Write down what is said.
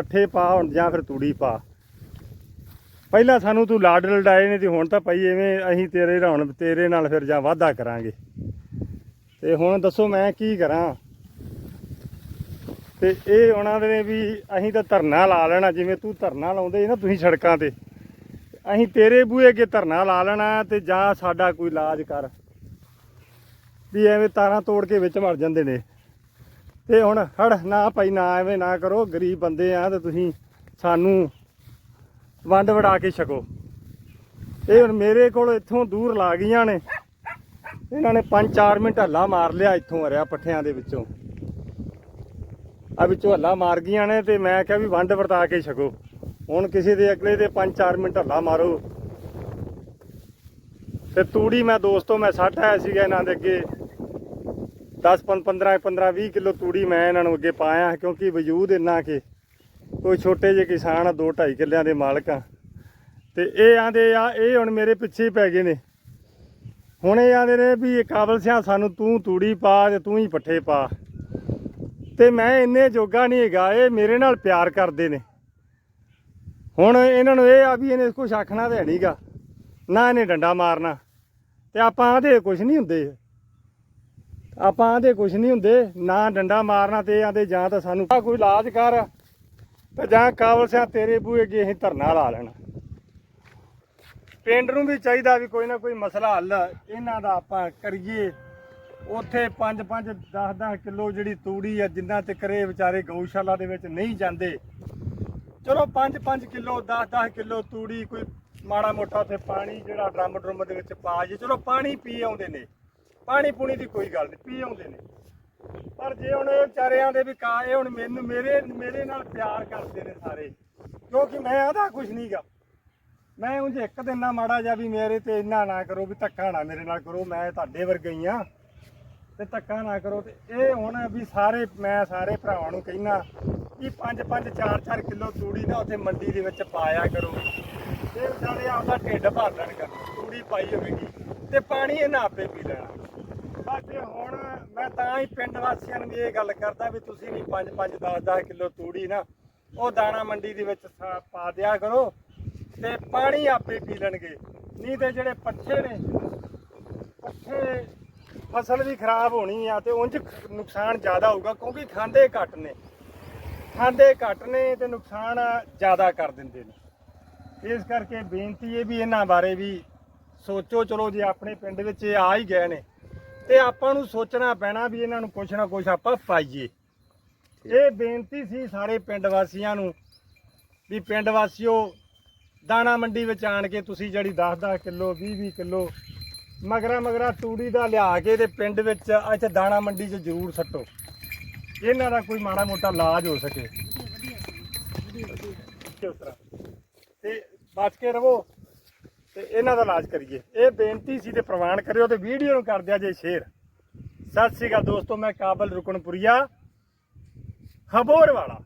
ਪੱਠੇ ਪਾ ਹੁਣ ਜਾਂ ਫਿਰ ਤੂੜੀ ਪਾ। ਪਹਿਲਾਂ ਸਾਨੂੰ ਤੂੰ ਲਾਡ ਲਡਾਏ ਨੇ ਤੇ ਹੁਣ ਤਾਂ ਭਾਈ ਐਵੇਂ ਅਸੀਂ ਤੇਰੇ ਨਾਲ ਤੇਰੇ ਨਾਲ ਫਿਰ ਜਾਂ ਵਾਅਦਾ ਕਰਾਂਗੇ। ਤੇ ਹੁਣ ਦੱਸੋ ਮੈਂ ਕੀ ਕਰਾਂ? ਤੇ ਇਹ ਉਹਨਾਂ ਦੇ ਨੇ ਵੀ ਅਸੀਂ ਤਾਂ ਧਰਨਾ ਲਾ ਲੈਣਾ, ਜਿਵੇਂ ਤੂੰ ਧਰਨਾ ਲਾਉਂਦੇ ਸੀ ਨਾ ਤੁਸੀਂ ਸੜਕਾਂ ਤੇ। ਅਸੀਂ ਤੇਰੇ ਬੂਹੇ ਅੱਗੇ ਧਰਨਾ ਲਾ ਲੈਣਾ ਤੇ ਜਾਂ ਸਾਡਾ ਕੋਈ ਇਲਾਜ ਕਰ। ਵੀ ਐਵੇਂ ਤਾਰਾਂ ਤੋੜ ਕੇ ਵਿੱਚ ਮਰ ਜਾਂਦੇ ਨੇ। ਤੇ ਹੁਣ ਹੜ ਨਾ ਭਾਈ, ਨਾ ਐਵੇਂ ਨਾ ਕਰੋ, ਗਰੀਬ ਬੰਦੇ ਆ ਤੇ ਤੁਸੀਂ ਸਾਨੂੰ ਵੰਡ ਵੜਾ ਕੇ ਛਕੋ। ਇਹ ਹੁਣ ਮੇਰੇ ਕੋਲ ਇੱਥੋਂ ਦੂਰ ਲਾ ਗਈਆਂ ਨੇ। ਇਹਨਾਂ ਨੇ 5-4 ਮਿੰਟ ਹੱਲਾ ਮਾਰ ਲਿਆ ਇੱਥੋਂ ਹਰਿਆ ਪੱਠਿਆਂ ਦੇ ਵਿੱਚੋਂ। ਆ ਵਿੱਚੋਂ ਹੱਲਾ ਮਾਰ ਗਈਆਂ ਨੇ ਤੇ ਮੈਂ ਕਿਹਾ ਵੀ ਵੰਡ ਵਰਤਾ ਕੇ ਛਕੋ। ਹੁਣ ਕਿਸੇ ਦੇ ਅਗਲੇ ਦੇ 5-4 ਮਿੰਟ ਹੱਲਾ ਮਾਰੋ। ਤੇ ਤੂੜੀ ਮੈਂ ਦੋਸਤੋ, ਮੈਂ ਸੱਟ ਆਇਆ ਸੀਗਾ ਇਹਨਾਂ ਦੇ ਅੱਗੇ। 10 15 15 20 ਕਿਲੋ ਤੂੜੀ ਮੈਂ ਇਹਨਾਂ ਨੂੰ ਅੱਗੇ ਪਾਇਆ ਕਿਉਂਕਿ ਵਜੂਦ ਇੰਨਾ ਕਿ ਕੋਈ ਛੋਟੇ ਜਿਹੇ ਕਿਸਾਨ ਆ 2 2.5 ਕਿੱਲਿਆਂ ਦੇ ਮਾਲਕ ਆ। ਤੇ ਇਹ ਆਂਦੇ ਆ, ਇਹ ਹੁਣ ਮੇਰੇ ਪਿੱਛੇ ਹੀ ਪੈ ਗਏ ਨੇ। ਹੁਣ ਇਹ ਆਂਦੇ ਨੇ ਵੀ ਇਹ ਕਾਬਲ ਸਿਆ, ਸਾਨੂੰ ਤੂੰ ਤੂੜੀ ਪਾ ਤੇ ਤੂੰ ਹੀ ਪੱਠੇ ਪਾ। ਤੇ ਮੈਂ ਇੰਨੇ ਜੋਗਾ ਨਹੀਂ ਹੈਗਾ, ਇਹ ਮੇਰੇ ਨਾਲ ਪਿਆਰ ਕਰਦੇ ਨੇ। ਹੁਣ ਇਹਨਾਂ ਨੂੰ ਇਹ ਆ ਵੀ ਇਹਨੇ ਕੁਛ ਆਖਣਾ ਤੇ ਨਹੀਂਗਾ ਨਾ ਇਹਨੇ ਡੰਡਾ ਮਾਰਨਾ। ਤੇ ਆਪਾਂ ਆਦੇ ਕੁਛ ਨਹੀਂ ਹੁੰਦੇ। ਆਪਾਂ ਆਂਦੇ ਕੁਛ ਨਹੀਂ ਹੁੰਦੇ, ਨਾ ਡੰਡਾ ਮਾਰਨਾ ਤੇ ਆਂਦੇ ਜਾਂ ਤਾਂ ਸਾਨੂੰ ਕੋਈ ਇਲਾਜ ਕਰ, ਤੇ ਜਾਂ ਕਾਬਲ ਸਿਆ ਤੇਰੇ ਬੂਹੇ ਅੱਗੇ ਅਸੀਂ ਧਰਨਾ ਲਾ ਲੈਣਾ। ਪਿੰਡ ਨੂੰ ਵੀ ਚਾਹੀਦਾ ਵੀ ਕੋਈ ਨਾ ਕੋਈ ਮਸਲਾ ਹੱਲ, ਇਹਨਾਂ ਦਾ ਆਪਾਂ ਕਰੀਏ। ਉੱਥੇ 5 5 10 10 ਕਿਲੋ ਜਿਹੜੀ ਤੂੜੀ ਆ, ਜਿੰਨਾ ਤੇ ਕਰੇ ਵਿਚਾਰੇ ਗਊਸ਼ਾਲਾ ਦੇ ਵਿੱਚ ਨਹੀਂ ਜਾਂਦੇ। ਚਲੋ 5 5 ਕਿਲੋ 10 10 ਕਿਲੋ ਤੂੜੀ, ਕੋਈ ਮਾੜਾ ਮੋਟਾ ਉੱਥੇ ਪਾਣੀ ਜਿਹੜਾ ਡਰਮ ਡਰਮ ਦੇ ਵਿੱਚ ਪਾ ਜੇ ਚਲੋ ਪਾਣੀ ਪੀ ਆਉਂਦੇ ਨੇ। ਪਾਣੀ ਪੂਣੀ ਦੀ ਕੋਈ ਗੱਲ ਨਹੀਂ, ਪੀ ਆਉਂਦੇ ਨੇ। ਪਰ ਜੇ ਹੁਣ ਇਹ ਵਿਚਾਰਿਆਂ ਦੇ ਵੀ ਕਾ ਇਹ ਹੁਣ ਮੈਨੂੰ ਮੇਰੇ ਮੇਰੇ ਨਾਲ ਪਿਆਰ ਕਰਦੇ ਨੇ ਸਾਰੇ, ਕਿਉਂਕਿ ਮੈਂ ਆਦਾ ਕੁਝ ਨਹੀਂਗਾ ਮੈਂ ਉਂਝ ਇੱਕ ਦਿਨ ਨਾ ਮਾੜਾ ਜਿਹਾ ਵੀ ਮੇਰੇ ਤੇ ਇੰਨਾ ਨਾ ਕਰੋ ਵੀ ਧੱਕਾ ਨਾ ਮੇਰੇ ਨਾਲ ਕਰੋ, ਮੈਂ ਤੁਹਾਡੇ ਵਰਗਾ ਹੀ ਆ। ਤੇ ਧੱਕਾ ਨਾ ਕਰੋ ਤੇ ਇਹ ਹੁਣ ਵੀ ਸਾਰੇ ਮੈਂ ਸਾਰੇ ਭਰਾਵਾਂ ਨੂੰ ਕਹਿਣਾ ਕਿ 5 5 4 4 ਕਿਲੋ ਤੂੜੀ ਨਾ ਉੱਥੇ ਮੰਡੀ ਦੇ ਵਿੱਚ ਪਾਇਆ ਕਰੋ। ਤੇ ਵਿਚਾਰੇ ਆਪਦਾ ਢਿੱਡ ਭਰ ਲੈਣ ਕਰ ਤੂੜੀ ਪਾਈ ਹੋਵੇਗੀ ਤੇ ਪਾਣੀ ਇਹਨਾਂ ਆਪੇ ਪੀ ਲੈਣਾ। ਬਾਕੀ ਹੁਣ ਮੈਂ ਤਾਂ ਹੀ ਪਿੰਡ ਵਾਸੀਆਂ ਨੂੰ ਵੀ ਇਹ ਗੱਲ ਕਰਦਾ ਵੀ ਤੁਸੀਂ ਵੀ 5 5 10 10 ਕਿਲੋ ਤੂੜੀ ਨਾ ਉਹ ਦਾਣਾ ਮੰਡੀ ਦੇ ਵਿੱਚ ਸਾ- ਪਾ ਦਿਆ ਕਰੋ ਤੇ ਪਾਣੀ ਆਪੇ ਪੀ ਲੈਣਗੇ। ਨਹੀਂ ਤੇ ਜਿਹੜੇ ਪੱਠੇ ਨੇ, ਪੱਠੇ ਫਸਲ ਵੀ ਖਰਾਬ ਹੋਣੀ ਆ ਤੇ ਉਂਝ ਨੁਕਸਾਨ ਜ਼ਿਆਦਾ ਹੋਊਗਾ ਕਿਉਂਕਿ ਖਾਂਦੇ ਘੱਟ ਨੇ। ਖਾਂਦੇ ਘੱਟ ਨੇ ਤੇ ਨੁਕਸਾਨ ਜ਼ਿਆਦਾ ਕਰ ਦਿੰਦੇ ਨੇ। ਇਸ ਕਰਕੇ ਬੇਨਤੀ ਇਹ ਵੀ ਇਹਨਾਂ ਬਾਰੇ ਵੀ ਸੋਚੋ, ਚਲੋ ਜੇ ਆਪਣੇ ਪਿੰਡ ਵਿੱਚ ਇਹ ਆ ਹੀ ਗਏ ਨੇ ਤੇ ਆਪਾਂ ਨੂੰ ਸੋਚਣਾ ਪੈਣਾ ਵੀ ਇਹਨਾਂ ਨੂੰ ਕੁਛ ਨਾ ਕੁਛ ਆਪਾਂ ਪਾਈਏ। ਇਹ ਬੇਨਤੀ ਸੀ ਸਾਰੇ ਪਿੰਡ ਵਾਸੀਆਂ ਨੂੰ ਵੀ ਪਿੰਡ ਵਾਸੀਓ ਦਾਣਾ ਮੰਡੀ ਵਿੱਚ ਆਣ ਕੇ ਤੁਸੀਂ ਜਿਹੜੀ 10-10 ਕਿਲੋ 20-20 ਕਿਲੋ ਮਗਰਾ ਮਗਰਾ ਤੂੜੀ ਦਾ ਲਿਆ ਕੇ ਤੇ ਪਿੰਡ ਵਿੱਚ ਇੱਥੇ ਦਾਣਾ ਮੰਡੀ 'ਚ ਜ਼ਰੂਰ ਸੱਟੋ। ਇਹਨਾਂ ਦਾ ਕੋਈ ਮਾੜਾ ਮੋਟਾ ਇਲਾਜ ਹੋ ਸਕੇ। ਤੇ ਬਚ ਕੇ ਰਵੋ ਤੇ ਇਹਨਾਂ ਦਾ ਇਲਾਜ ਕਰੀਏ। ਇਹ ਬੇਨਤੀ ਸੀ ਤੇ ਪ੍ਰਵਾਨ ਕਰਿਓ ਤੇ ਵੀਡੀਓ ਨੂੰ ਕਰ ਦਿਆ ਜੇ ਸ਼ੇਅਰ। ਸਤਿ ਸ੍ਰੀ ਅਕਾਲ ਦੋਸਤੋ, ਮੈਂ ਕਾਬਲ ਰੁਕਣਪੁਰੀਆ ਖਬੋਰ ਵਾਲਾ।